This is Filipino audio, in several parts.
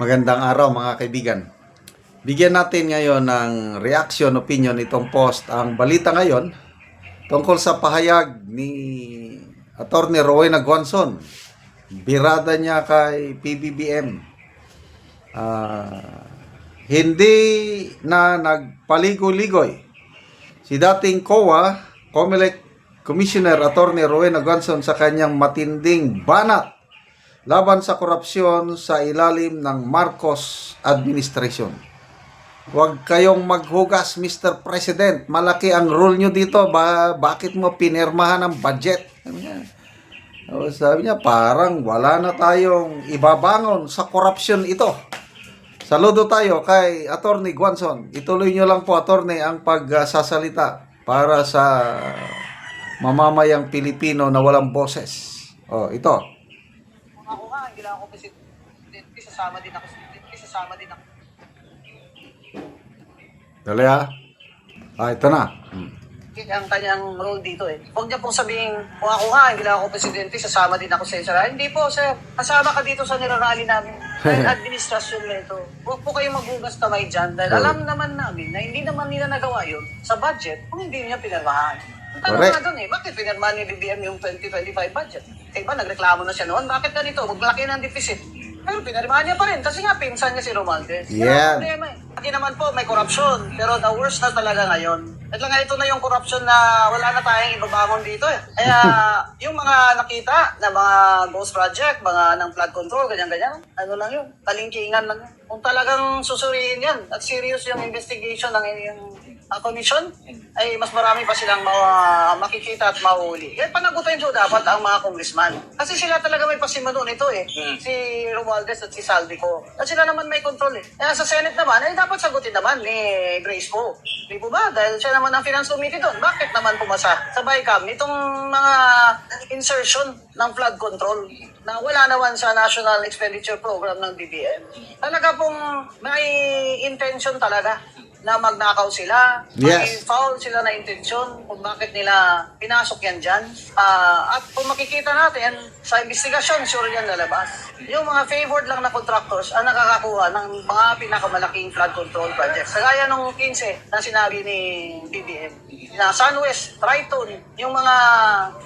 Magandang araw mga kaibigan. Bigyan natin ngayon ng reaction, opinion itong post. Ang balita ngayon tungkol sa pahayag ni Attorney Rowena Guanzon. Birada niya kay PBBM. Ah, hindi na nagpaligoy-ligoy si dating COA, COMELEC Commissioner Attorney Rowena Guanzon sa kanyang matinding banat laban sa korupsyon sa ilalim ng Marcos administration. Huwag kayong maghugas, Mr. President. Malaki ang rule nyo dito. Ba bakit mo pinirmahan ang budget? Sabi niya. Sabi niya, parang wala na tayong ibabangon sa korupsyon ito. Saludo tayo kay Attorney Guanzon. Ituloy nyo lang po, Attorney, ang pagsasalita para sa mamamayang Pilipino na walang boses. O, ito. Ako nga, hindi lang ako presidente, sasama din ako, presidente, sasama din ako. Dali ha. Ah, ito na. Hmm. Ang kanyang role dito eh. Huwag niya pong sabihin, kung ako nga, hindi lang ako presidente, sasama din ako sa isara. Hindi po, sir. Kasama ka dito sa nirarally namin. Dahil administrasyon na ito. Huwag po kayong maghugas kamay dyan. Dahil alam naman namin na hindi naman nila nagawa yun sa budget kung hindi niya pinirmahan. Ang tanong Correct. nga doon eh, bakit pinirmahan ni BBM yung 2025 budget? Eh ba, nagreklamo na siya noon, bakit ganito? Maglaki ng deficit. Pero pinirmahan niya pa rin kasi nga pinsan niya si Romualdez. Yeah. problema eh. Lagi naman po may korupsyon, pero the worst na talaga ngayon. At lang ito na yung korupsyon na wala na tayong ibabangon dito eh. Kaya yung mga nakita na mga ghost project, mga ng flood control, ganyan-ganyan, ano lang yun, talingkingan lang. Kung talagang susuriin yan at serious yung investigation ng yung uh, commission, ay mas marami pa silang ma- makikita at mahuhuli. Kaya panagutin nyo dapat ang mga congressman. Kasi sila talaga may pasimano nito eh. Si Romualdez at si Saldico. At sila naman may control eh. Kaya sa Senate naman, ay dapat sagutin naman ni Grace Poe. Di po ba? Dahil siya naman ang finance committee doon. Bakit naman pumasa sa BICAM nitong mga insertion ng flood control na wala naman sa National Expenditure Program ng DBM. Talaga pong may intention talaga na magnakaw sila, may Yes. foul sila na intensyon kung bakit nila pinasok yan dyan. Ah, at kung makikita natin, sa investigasyon, sure yan lalabas. Yung mga favored lang na contractors ang nakakakuha ng mga pinakamalaking flood control projects. Kagaya nung 15 na sinabi ni BBM, na Sunwest, Triton, yung mga,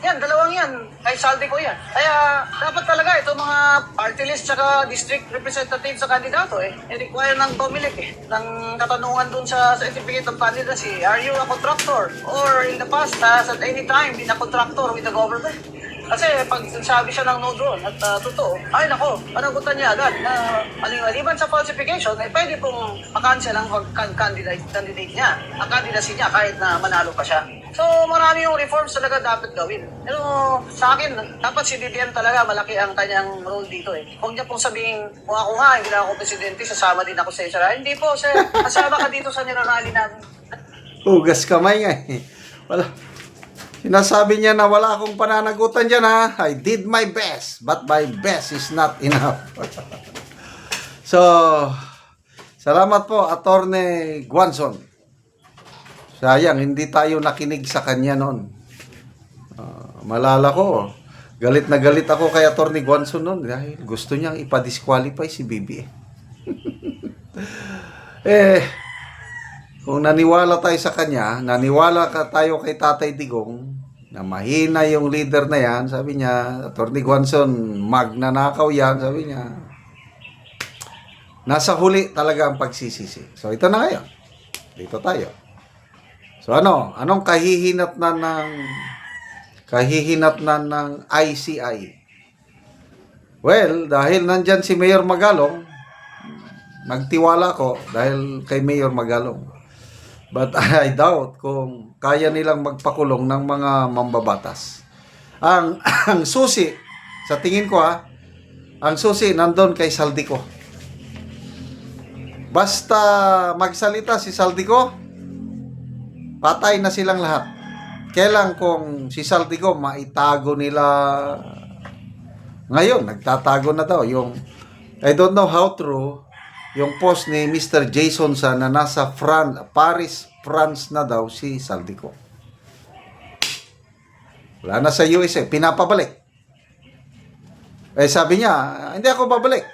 yan, dalawang yan, kay Saldi ko yan. Kaya dapat talaga ito mga party list tsaka district representative sa kandidato eh, i-require ng COMELEC eh, ng katanungan dun sa certificate of candidacy, are you a contractor? Or in the past, has at any time been a contractor with the government? Kasi pag sabi siya ng no doon at uh, totoo, ay nako, panagutan niya agad na aling-aliban sa falsification, ay pwede pong makancel ang kan- candidate, candidate niya, ang candidacy niya kahit na manalo pa siya. So marami yung reforms talaga dapat gawin. Pero sa akin, dapat si BBM talaga malaki ang kanyang role dito eh. Huwag niya pong sabihin, kung ako nga, hindi lang ako presidente, sasama din ako sa isara. Hindi po, sir. Kasama ka dito sa nirarally namin. Hugas kamay nga eh. Wala. Sinasabi niya na wala akong pananagutan dyan ha. I did my best, but my best is not enough. so, salamat po, Attorney Guanzon. Sayang, hindi tayo nakinig sa kanya noon. Ah, malala ko, galit na galit ako kay Attorney Guanzon noon dahil gusto niyang ipa-disqualify si BBM. eh, kung naniwala tayo sa kanya, naniwala ka tayo kay Tatay Digong, na mahina yung leader na yan, sabi niya, Attorney Guanzon, magnanakaw yan, sabi niya. Nasa huli talaga ang pagsisisi. So ito na ngayon. Dito tayo. So ano, anong kahihinat na ng kahihinat na ng ICI? Well, dahil nandyan si Mayor Magalong, nagtiwala ko dahil kay Mayor Magalong. But I doubt kung kaya nilang magpakulong ng mga mambabatas. Ang ang susi sa tingin ko ha, ang susi nandun kay Saldico. Basta magsalita si Saldico, patay na silang lahat. Kailan kung si Saldico maitago nila ngayon, nagtatago na daw yung I don't know how true yung post ni Mr. Jason sa na nasa Fran, Paris, France na daw si Saldico. Wala na sa USA, pinapabalik. Eh sabi niya, hindi ako babalik.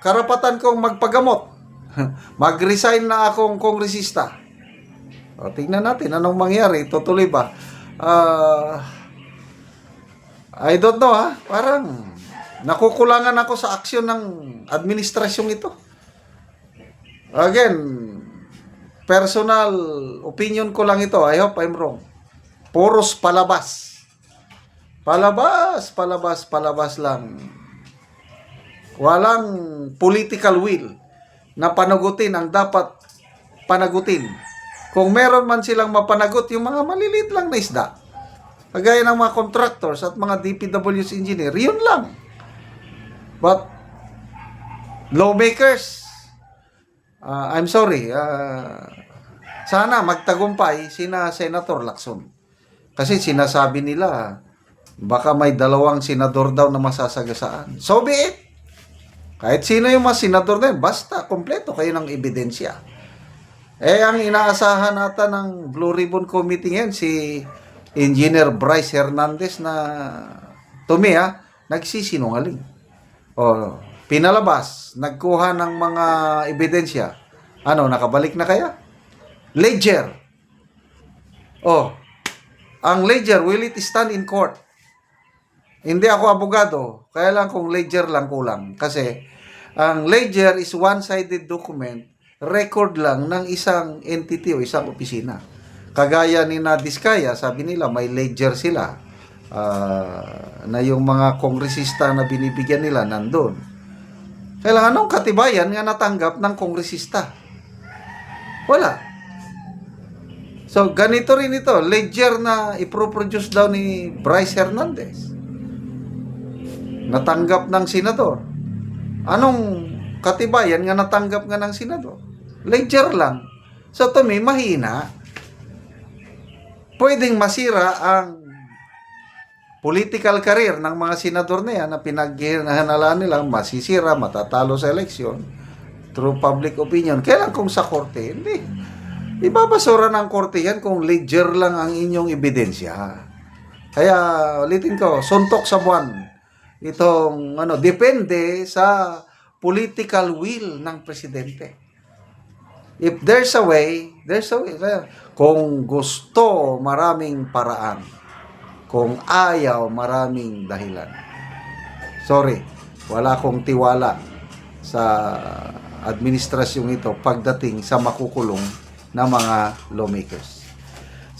karapatan kong magpagamot. Mag-resign na akong kongresista. O, tingnan natin anong mangyari. Tutuloy ba? Ah, I don't know ha. Parang nakukulangan ako sa aksyon ng administrasyong ito. Again, personal opinion ko lang ito. I hope I'm wrong. Puros palabas. Palabas, palabas, palabas lang. Walang political will na panagutin ang dapat panagutin. Kung meron man silang mapanagot yung mga malilit lang na isda, kagaya ng mga contractors at mga DPW's engineer, yun lang. But, lawmakers, ah, I'm sorry, ah, sana magtagumpay sina Senator Lacson. Kasi sinasabi nila, baka may dalawang senador daw na masasagasaan. So be it. Kahit sino yung mga senador na yun, basta, kompleto kayo ng ebidensya. Eh, ang inaasahan nata ng Blue Ribbon Committee ngayon, si Engineer Bryce Hernandez na, to ha, nagsisinungaling. O, pinalabas, nagkuha ng mga ebidensya. Ano, nakabalik na kaya? Ledger. Oh, ang ledger, will it stand in court? Hindi ako abogado, kaya lang kung ledger lang kulang. Kasi, ang ledger is one-sided document, record lang ng isang entity o isang opisina. Kagaya ni na Diskaya, sabi nila may ledger sila ah, na yung mga kongresista na binibigyan nila nandun. Kailangan anong katibayan nga natanggap ng kongresista? Wala. So, ganito rin ito. Ledger na iproproduce daw ni Bryce Hernandez. Natanggap ng senador. Anong katibayan nga natanggap nga ng senador? Ledger lang. So, to me, mahina. Pwedeng masira ang political career ng mga senador na yan na pinaghihanalaan nila masisira, matatalo sa eleksyon through public opinion. Kailan kung sa korte? Hindi. Ibabasura ng korte yan kung ledger lang ang inyong ebidensya. Kaya, ulitin ko, suntok sa buwan. Itong, ano, depende sa political will ng presidente. If there's a way, there's a way. Kung gusto, maraming paraan. Kung ayaw, maraming dahilan. Sorry, wala akong tiwala sa administrasyong ito pagdating sa makukulong na mga lawmakers.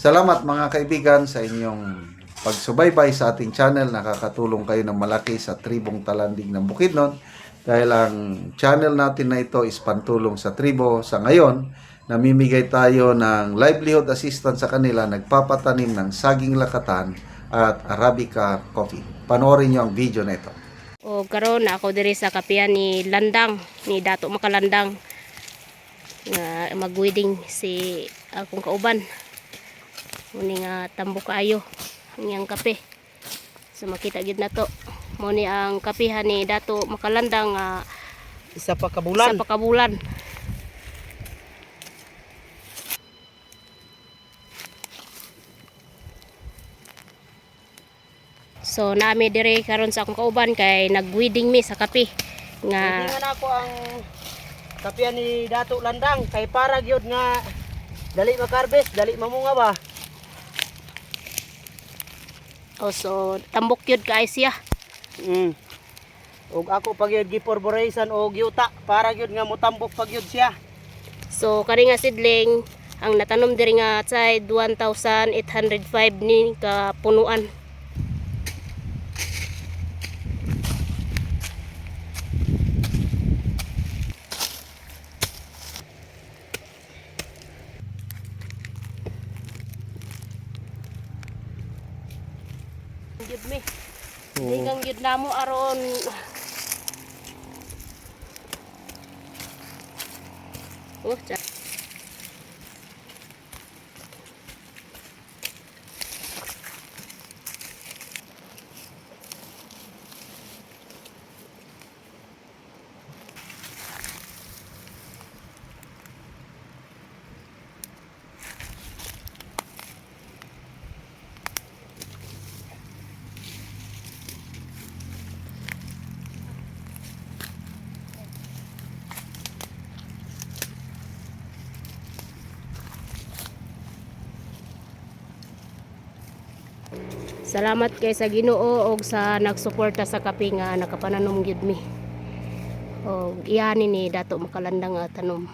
Salamat mga kaibigan sa inyong pagsubaybay sa ating channel. Nakakatulong kayo ng malaki sa tribong talandig ng Bukidnon. Dahil ang channel natin na ito is pantulong sa tribo. Sa ngayon, namimigay tayo ng livelihood assistance sa kanila. Nagpapatanim ng saging lakatan at Arabica coffee. Panoorin nyo ang video na ito. O karon ako diri sa kapihan ni Landang, ni Dato Makalandang nga mag-wedding si akong kauban. Muni nga tambok kaayo ang kape. So makita gid na to. Muni ang kapihan ni Dato Makalandang nga Isa pa kabulan. pakabulan. So nami dire karon sa akong kauban kay nag-wedding mi sa kape nga Hindi nga ako ang kapian ni Dato Landang kay para gyud nga dali makarbes, dali mamunga ba. oh, so tambok yun kay siya. Mm. Ug ako pag gyud giporboration og yuta para gyud nga motambok pag gyud siya. So kani nga sidling ang natanom diri nga side 1,805 ni ka punuan. Gyud mi. Dingang gyud namo aron Oh, Salamat kay sa Ginoo og sa nagsuporta sa kape nga nakapananom gyud mi. O iyanin ni dato makalandang nga tanom.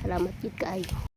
Salamat gid kaayo.